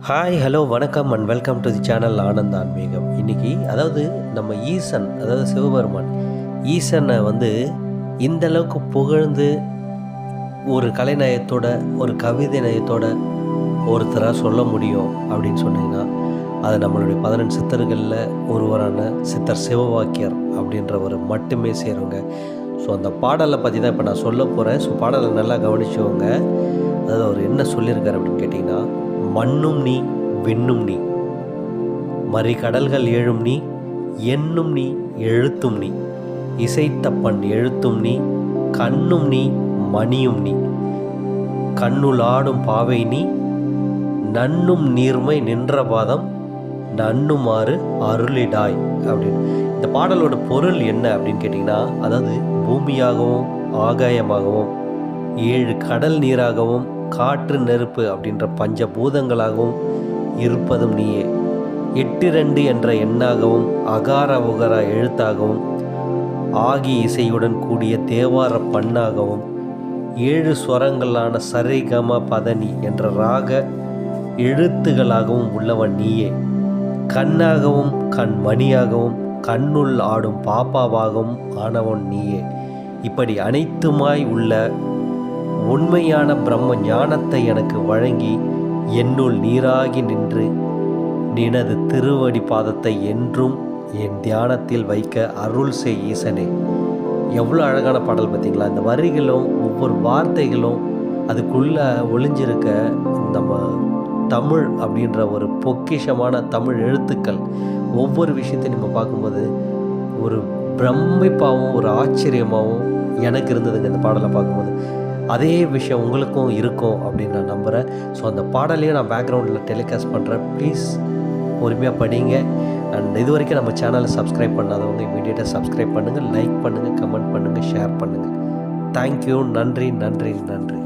Hi hello வணக்கம் and welcome to the channel Anand ஆன்மீகம். இன்னைக்கு அதாவது நம்ம ஈசன் அதாவது சிவபெருமான் ஈசனை வந்து இந்த அளவுக்கு புகழ்ந்து ஒரு கலைநயத்தோட ஒரு கவிதை நயத்தோட ஒருத்தராக சொல்ல முடியும் அப்படின்னு சொன்னீங்கன்னா அது நம்மளுடைய பதினெண்டு சித்தர்களில் ஒருவரான சித்தர் சிவவாக்கியர் அப்படின்றவர் மட்டுமே செய்கிறவங்க ஸோ அந்த பாடலை பற்றி தான் இப்போ நான் சொல்ல போகிறேன் ஸோ பாடலை நல்லா கவனிச்சவங்க அதாவது அவர் என்ன சொல்லியிருக்காரு அப்படின்னு கேட்டிங்கன்னா மண்ணும் நீ விண்ணும் நீ. மறிகடல்கள் எழும் ஏழும் நீ எண்ணும் நீ எழுத்தும் நீ. இசைத்தப்பன் எழுத்தும் நீ கண்ணும் நீ மணியும் நீ. கண்ணுள் ஆடும் பாவை நீ நன்னும் நீர்மை நின்ற பாதம் நன்னுமாறு அருளிடாய் அப்படின்னு. இந்த பாடலோட பொருள் என்ன அப்படின்னு கேட்டிங்கன்னா அதாவது பூமியாகவும் ஆகாயமாகவும் ஏழு கடல் நீராகவும் காற்று நெருப்பு அப்படின்ற பஞ்சபூதங்களாகவும் இருப்பதும் நீயே. எட்டு ரெண்டு என்ற எண்ணாகவும் அகார உகர எழுத்தாகவும் ஆகி இசையுடன் கூடிய தேவார பண்ணாகவும் ஏழு ஸ்வரங்களான சரிகம பதனி என்ற ராக எழுத்துகளாகவும் உள்ளவன் நீயே. கண்ணாகவும் கண் மணியாகவும் கண்ணுள் ஆடும் பாப்பாவாகவும் ஆனவன் நீயே. இப்படி அனைத்துமாய் உள்ள உண்மையான பிரம்ம ஞானத்தை எனக்கு வழங்கி என்னுள் நீராகி நின்று நினது திருவடி பாதத்தை என்றும் என் தியானத்தில் வைக்க அருள் செய் ஈசனே. எவ்வளோ அழகான பாடல் பார்த்தீங்களா? இந்த வரிகளும் ஒவ்வொரு வார்த்தைகளும் அதுக்குள்ளே ஒளிஞ்சிருக்க நம்ம தமிழ் அப்படின்ற ஒரு பொக்கிஷமான தமிழ் எழுத்துக்கள் ஒவ்வொரு விஷயத்தையும் நம்ம பார்க்கும்போது ஒரு பிரமிப்பாகவும் ஒரு ஆச்சரியமாகவும் எனக்கு இருந்ததுங்க இந்த பாடலை பார்க்கும்போது. அதே விஷயம் உங்களுக்கும் இருக்கும் அப்படின்னு நான் நம்புகிறேன் ஸோ அந்த பாடலையும் நான் பேக்ரவுண்டில் டெலிகாஸ்ட் பண்ணுறேன் ப்ளீஸ் பொறுமையாக படிங்க. அண்ட் இது வரைக்கும் நம்ம சேனலை சப்ஸ்கிரைப் பண்ணாதவங்க இமீடியட்டாக சப்ஸ்கிரைப் பண்ணுங்கள் லைக் பண்ணுங்கள் கமெண்ட் பண்ணுங்கள் ஷேர் பண்ணுங்கள் தேங்க்யூ நன்றி நன்றி நன்றி.